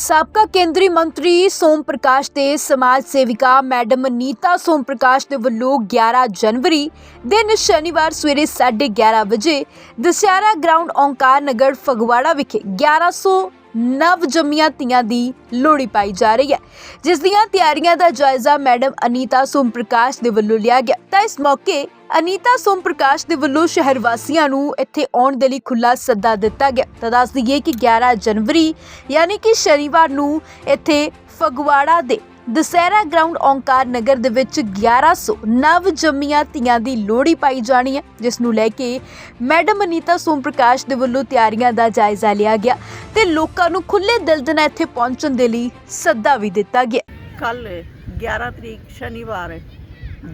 ਸਾਬਕਾ ਕੇਂਦਰੀ ਮੰਤਰੀ ਸੋਮ ਪ੍ਰਕਾਸ਼ ਤੇ ਸਮਾਜ ਸੇਵਿਕਾ ਮੈਡਮ ਨੀਤਾ ਸੋਮ ਪ੍ਰਕਾਸ਼ ਦੇ ਵੱਲੋਂ 11 ਜਨਵਰੀ ਦਿਨ ਸ਼ਨੀਵਾਰ ਸਵੇਰੇ 11:30 ਵਜੇ ਦਸ਼ਹਿਰਾ ਗਰਾਊਂਡ ਓਂਕਾਰ ਨਗਰ ਫਗਵਾੜਾ ਵਿਖੇ 1100 ਨਵ ਜੰਮੀਆਂ ਧੀਆਂ ਦੀ ਲੋਹੜੀ ਪਾਈ ਜਾ ਰਹੀ ਹੈ। ਜਿਸ ਦੀਆਂ ਤਿਆਰੀਆਂ ਦਾ ਜਾਇਜ਼ਾ ਮੈਡਮ ਅਨੀਤਾ ਸੋਮ ਪ੍ਰਕਾਸ਼ ਦੇ ਵੱਲੋਂ ਲਿਆ ਗਿਆ। ਤਾਂ ਇਸ ਮੌਕੇ ਅਨੀਤਾ ਸੋਮ ਪ੍ਰਕਾਸ਼ ਦੇ ਵੱਲੋਂ ਸ਼ਹਿਰ ਵਾਸੀਆਂ ਨੂੰ ਇੱਥੇ ਆਉਣ ਦੇ ਲਈ ਖੁੱਲਾ ਸੱਦਾ ਦਿੱਤਾ ਗਿਆ। ਤਾਂ ਦੱਸ ਦਈਏ ਕਿ 11 ਜਨਵਰੀ, ਯਾਨੀ ਕਿ ਸ਼ਨੀਵਾਰ ਨੂੰ ਇੱਥੇ ਫਗਵਾੜਾ ਦੇ ਦਸਹਿਰਾ ਗਰਾਊਂਡ ਓਂਕਾਰ ਨਗਰ ਦੇ ਵਿੱਚ 1100 ਨਵ ਜੰਮੀਆਂ ਧੀਆਂ ਦੀ ਲੋਹੜੀ ਪਾਈ ਜਾਣੀ ਹੈ, ਜਿਸ ਨੂੰ ਲੈ ਕੇ ਮੈਡਮ ਅਨੀਤਾ ਸੋਮ ਪ੍ਰਕਾਸ਼ ਦੇ ਵੱਲੋਂ ਤਿਆਰੀਆਂ ਦਾ ਜਾਇਜ਼ਾ ਲਿਆ ਗਿਆ। ਤੇ ਲੋਕਾਂ ਨੂੰ ਖੁੱਲੇ ਦਿਲ ਦੇ ਨਾਲ ਇੱਥੇ ਪਹੁੰਚਣ ਦੇ ਲਈ ਸੱਦਾ ਵੀ ਦਿੱਤਾ ਗਿਆ। ਕੱਲ 11 ਤਰੀਕ ਸ਼ਨੀਵਾਰ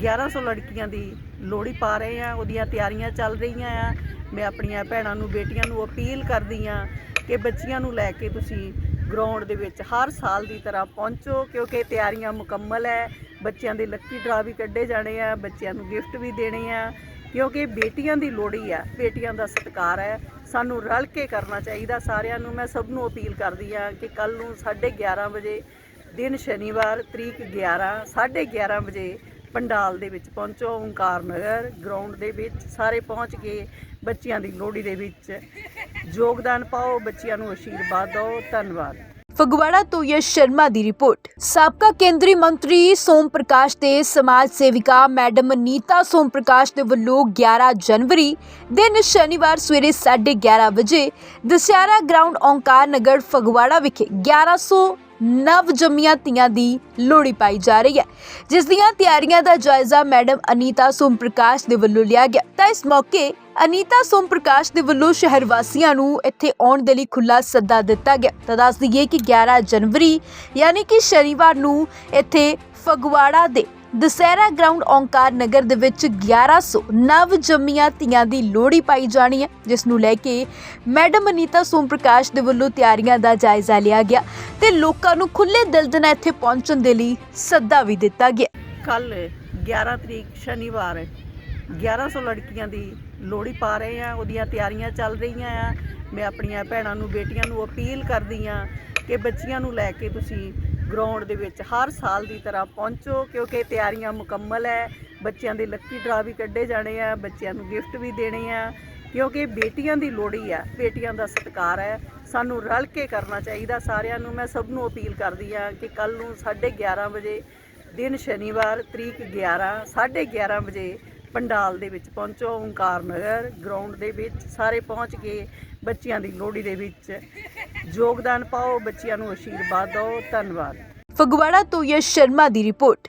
1100 ਲੜਕੀਆਂ ਦੀ ਲੋਹੜੀ ਪਾ ਰਹੇ ਆ ਉਹਦੀਆਂ ਤਿਆਰੀਆਂ ਚੱਲ ਰਹੀਆਂ ਆ। ਮੈਂ ਆਪਣੀਆਂ ਭੈਣਾਂ ਨੂੰ, ਬੇਟੀਆਂ ਨੂੰ ਅਪੀਲ ਕਰਦੀ ਆ ਕਿ ਬੱਚੀਆਂ ਨੂੰ ਲੈ ਕੇ ਤੁਸੀਂ ਗਰਾਊਂਡ ਦੇ ਵਿੱਚ ਹਰ ਸਾਲ ਦੀ ਤਰ੍ਹਾਂ ਪਹੁੰਚੋ, ਕਿਉਂਕਿ ਤਿਆਰੀਆਂ ਮੁਕੰਮਲ ਹੈ। ਬੱਚਿਆਂ ਦੇ ਲੱਕੀ ਡਰਾ ਵੀ ਕੱਢੇ ਜਾਣੇ ਆ, ਬੱਚਿਆਂ ਨੂੰ ਗਿਫਟ ਵੀ ਦੇਣੇ ਆ, ਕਿਉਂਕਿ ਬੇਟੀਆਂ ਦੀ ਲੋਹੜੀ ਆ, ਬੇਟੀਆਂ ਦਾ ਸਤਿਕਾਰ ਹੈ। ਸਾਨੂੰ ਰਲ ਕੇ ਕਰਨਾ ਚਾਹੀਦਾ ਸਾਰਿਆਂ ਨੂੰ। ਮੈਂ ਸਭ ਨੂੰ ਅਪੀਲ ਕਰਦੀ ਆ ਕਿ ਕੱਲ ਨੂੰ 11:30 ਵਜੇ ਦਿਨ ਸ਼ਨੀਵਾਰ ਤਰੀਕ 11 11:30 ਵਜੇ ਪੰਡਾਲ ਦੇ ਵਿੱਚ ਪਹੁੰਚੋ, ਓਂਕਾਰ ਨਗਰ ਗਰਾਊਂਡ ਦੇ ਵਿੱਚ ਸਾਰੇ ਪਹੁੰਚ ਕੇ ਬੱਚਿਆਂ ਦੀ ਲੋਹੜੀ ਦੇ ਵਿੱਚ ਯੋਗਦਾਨ ਪਾਓ, ਬੱਚਿਆਂ ਨੂੰ ਆਸ਼ੀਰਵਾਦ ਦਿਓ। ਧੰਨਵਾਦ। ਫਗਵਾੜਾ ਤੋਂ ਯਸ਼ ਸ਼ਰਮਾ ਦੀ ਰਿਪੋਰਟ। ਸਾਬਕਾ ਕੇਂਦਰੀ ਮੰਤਰੀ ਸੋਮ ਪ੍ਰਕਾਸ਼ ਤੇ ਸਮਾਜ ਸੇਵਿਕਾ ਮੈਡਮ ਨੀਤਾ ਸੋਮ ਪ੍ਰਕਾਸ਼ ਦੇ ਵੱਲੋਂ 11 ਜਨਵਰੀ ਦਿਨ ਸ਼ਨੀਵਾਰ ਸਵੇਰੇ 11:30 ਵਜੇ ਦਸ਼ਹਿਰਾ ਗਰਾਊਂਡ ਓਂਕਾਰ ਨਗਰ ਫਗਵਾੜਾ ਵਿਖੇ 1100 ਨਵ ਜੰਮੀਆਂ ਧੀਆਂ ਦੀ ਲੋਹੜੀ ਪਾਈ ਜਾ ਰਹੀ ਹੈ। ਜਿਸ ਦੀਆਂ ਤਿਆਰੀਆਂ ਦਾ ਜਾਇਜ਼ਾ ਮੈਡਮ ਅਨੀਤਾ ਸੋਮ ਪ੍ਰਕਾਸ਼ ਦੇ ਵੱਲੋਂ ਲਿਆ ਗਿਆ। ਤਾਂ ਇਸ ਮੌਕੇ ਅਨੀਤਾ ਸੋਮ ਪ੍ਰਕਾਸ਼ ਦੇ ਵੱਲੋਂ ਸ਼ਹਿਰ ਵਾਸੀਆਂ ਨੂੰ ਇੱਥੇ ਆਉਣ ਦੇ ਲਈ ਖੁੱਲਾ ਸੱਦਾ ਦਿੱਤਾ ਗਿਆ। ਤਾਂ ਦੱਸ ਦਈਏ ਕਿ 11 ਜਨਵਰੀ, ਯਾਨੀ ਕਿ ਸ਼ਨੀਵਾਰ ਨੂੰ ਇੱਥੇ ਫਗਵਾੜਾ ਦੇ ਦਸਹਿਰਾ ਗਰਾਊਂਡ ਓਂਕਾਰ ਨਗਰ ਦੇ ਵਿੱਚ 1100 ਨਵ ਜੰਮੀਆਂ ਧੀਆਂ ਦੀ ਲੋਹੜੀ ਪਾਈ ਜਾਣੀ ਹੈ, ਜਿਸ ਨੂੰ ਲੈ ਕੇ ਮੈਡਮ ਅਨੀਤਾ ਸੋਮ ਪ੍ਰਕਾਸ਼ ਦੇ ਵੱਲੋਂ ਤਿਆਰੀਆਂ ਦਾ ਜਾਇਜ਼ਾ ਲਿਆ ਗਿਆ ਤੇ ਲੋਕਾਂ ਨੂੰ ਖੁੱਲੇ ਦਿਲ ਦੇ ਨਾਲ ਇੱਥੇ ਪਹੁੰਚਣ ਦੇ ਲਈ ਸੱਦਾ ਵੀ ਦਿੱਤਾ ਗਿਆ। ਕੱਲ 11 ਤਰੀਕ ਸ਼ਨੀਵਾਰ 1100 ਲੜਕੀਆਂ ਦੀ ਲੋਹੜੀ ਪਾ ਰਹੇ ਆ ਉਹਦੀਆਂ ਤਿਆਰੀਆਂ ਚੱਲ ਰਹੀਆਂ ਆ। ਮੈਂ ਆਪਣੀਆਂ ਭੈਣਾਂ ਨੂੰ, ਬੇਟੀਆਂ ਨੂੰ ਅਪੀਲ ਕਰਦੀ ਆ ਕਿ ਬੱਚੀਆਂ ਨੂੰ ਲੈ ਕੇ ਤੁਸੀਂ ਗਰਾਊਂਡ ਦੇ ਵਿੱਚ ਹਰ ਸਾਲ ਦੀ ਤਰ੍ਹਾਂ ਪਹੁੰਚੋ, ਕਿਉਂਕਿ ਤਿਆਰੀਆਂ ਮੁਕੰਮਲ ਹੈ। ਬੱਚਿਆਂ ਦੇ ਲੱਕੀ ਡਰਾ ਵੀ ਕੱਢੇ ਜਾਣੇ ਆ, ਬੱਚਿਆਂ ਨੂੰ ਗਿਫਟ ਵੀ ਦੇਣੇ ਆ, ਕਿਉਂਕਿ ਬੇਟੀਆਂ ਦੀ ਲੋਹੜੀ ਆ, ਬੇਟੀਆਂ ਦਾ ਸਤਿਕਾਰ ਹੈ। ਸਾਨੂੰ ਰਲ ਕੇ ਕਰਨਾ ਚਾਹੀਦਾ ਸਾਰਿਆਂ ਨੂੰ। ਮੈਂ ਸਭ ਨੂੰ ਅਪੀਲ ਕਰਦੀ ਆ ਕਿ ਕੱਲ ਨੂੰ 11:30 ਵਜੇ, ਦਿਨ ਸ਼ਨੀਵਾਰ ਤਰੀਕ 11 11:30 ਵਜੇ ਪੰਡਾਲ ਦੇ ਵਿੱਚ ਪਹੁੰਚੋ, ਓਂਕਾਰ ਨਗਰ ਗਰਾਊਂਡ ਦੇ ਵਿੱਚ ਸਾਰੇ ਪਹੁੰਚ ਕੇ ਬੱਚਿਆਂ ਦੀ ਲੋਹੜੀ ਦੇ ਵਿੱਚ ਯੋਗਦਾਨ ਪਾਓ, ਬੱਚਿਆਂ ਨੂੰ ਆਸ਼ੀਰਵਾਦ ਦਿਓ, ਧੰਨਵਾਦ। ਫਗਵਾੜਾ ਤੋਂ ਯਸ਼ ਸ਼ਰਮਾ ਦੀ ਰਿਪੋਰਟ।